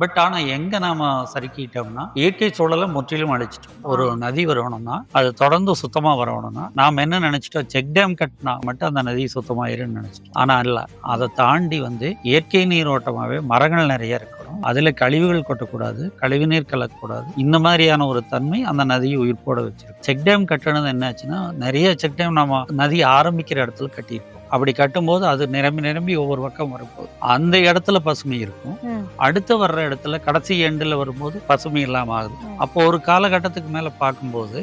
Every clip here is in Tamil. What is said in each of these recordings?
பட் ஆனா எங்க நாம சறுக்கிட்டோம்னா இயற்கை சூழலை முற்றிலும் அழிச்சிட்டோம். ஒரு நதி வரணும்னா அது தொடர்ந்து சுத்தமா வரணும்னா நாம என்ன நினைச்சிட்டோம்? செக் டேம் கட்டினா மட்டும் அந்த நதி சுத்தமாயிருன்னு நினைச்சிட்டோம். ஆனா இல்ல அதை தாண்டி வந்து இயற்கை நீரோட்டமாவே மரங்கள் நிறைய இருக்கணும். அதுல கழிவுகள் கொட்டக்கூடாது கழிவு நீர் கலக்கக்கூடாது. இந்த மாதிரியான ஒரு தன்மை அந்த நதியை உயிர்ப்போட வச்சிருக்கு. செக் டேம் கட்டினது என்னாச்சுன்னா நிறைய செக் டேம் நம்ம நதி ஆரம்பிக்கிற இடத்துல கட்டியிருக்கோம். அப்படி கட்டும்போது அது நிரம்பி நிரம்பி ஒவ்வொரு பக்கம் வரும்போது அந்த இடத்துல பசுமை இருக்கும். அடுத்து வர்ற இடத்துல கடைசி எண்டில் வரும்போது பசுமை இல்லாம ஆகுது. அப்போ ஒரு காலகட்டத்துக்கு மேல பார்க்கும்போது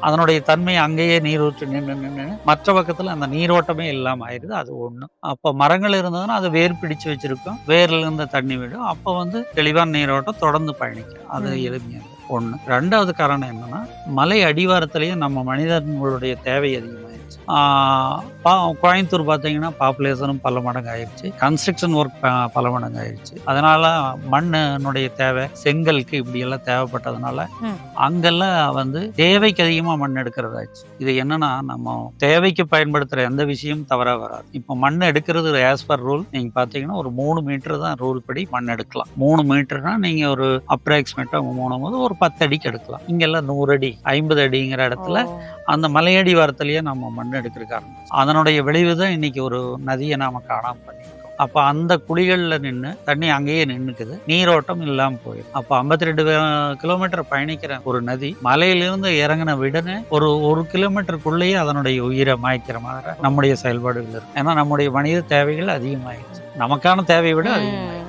அதனுடைய தன்மை அங்கேயே நீரூற்று நின்று நின்று மற்ற பக்கத்துல அந்த நீரோட்டமே இல்லாம ஆயிருது. அது ஒண்ணு. அப்போ மரங்கள் இருந்ததுன்னா அது வேர் பிடிச்சு வச்சிருக்கும். வேர்ல இருந்து தண்ணி விடும். அப்போ வந்து தெளிவான நீரோட்டம் தொடர்ந்து பயணிக்கும். அது. எளிமையாக ஒண்ணு. ரெண்டாவது காரணம் என்னன்னா மலை அடிவாரத்திலேயே நம்ம மனிதர்களுடைய தேவை அதிகமாயிருச்சு. பா- கோயம்புத்தூர் பார்த்தீங்கன்னா பாப்புலேஷனும் பல மடங்கு ஆயிடுச்சு கன்ஸ்ட்ரக்ஷன் ஒர்க் பல மடங்கு ஆயிடுச்சு அதனால மண்ணினுடைய தேவை செங்கலுக்கு இப்படி எல்லாம் தேவைப்பட்டதுனால. அங்கெல்லாம் வந்து தேவைக்கு அதிகமாக மண் எடுக்கிறதாச்சு. இது என்னன்னா நம்ம தேவைக்கு பயன்படுத்துற எந்த விஷயமும் தவறா வராது. இப்போ மண் எடுக்கிறது ஆஸ் பர் ரூல் நீங்க பார்த்தீங்கன்னா ஒரு மூணு மீட்டர் தான் ரூல் படி மண் எடுக்கலாம். மூணு மீட்டர்னா நீங்க ஒரு அப்ராக்சிமேட்டா மூணும் போது ஒரு பத்து அடிக்கு எடுக்கலாம். இங்கெல்லாம் நூறு அடி ஐம்பது அடிங்கிற இடத்துல. அந்த மலையடி வாரத்திலேயே நம்ம மண் எடுக்கிறதுக்கு ஆரம்பிச்சோம். அதனுடைய விளைவு தான் இன்னைக்கு ஒரு நதியை நாம காணாம பண்ணியிருக்கோம் அப்ப அந்த குழிகள்ல நின்று தண்ணி அங்கேயே நின்னுக்குது. நீரோட்டம் இல்லாம போயிடும். அப்ப 52 ரெண்டு கிலோமீட்டர் பயணிக்கிற ஒரு நதி மலையிலிருந்து இறங்கின விடனே ஒரு ஒரு கிலோமீட்டருக்குள்ளேயே அதனுடைய உயிரை மாய்க்கிற மாதிரி நம்முடைய செயல்பாடுகள் இருக்கு. ஏன்னா நம்முடைய மனித தேவைகள் அதிகமாயிடுச்சு. நமக்கான தேவையை விட அதிகமாயிடுச்சு.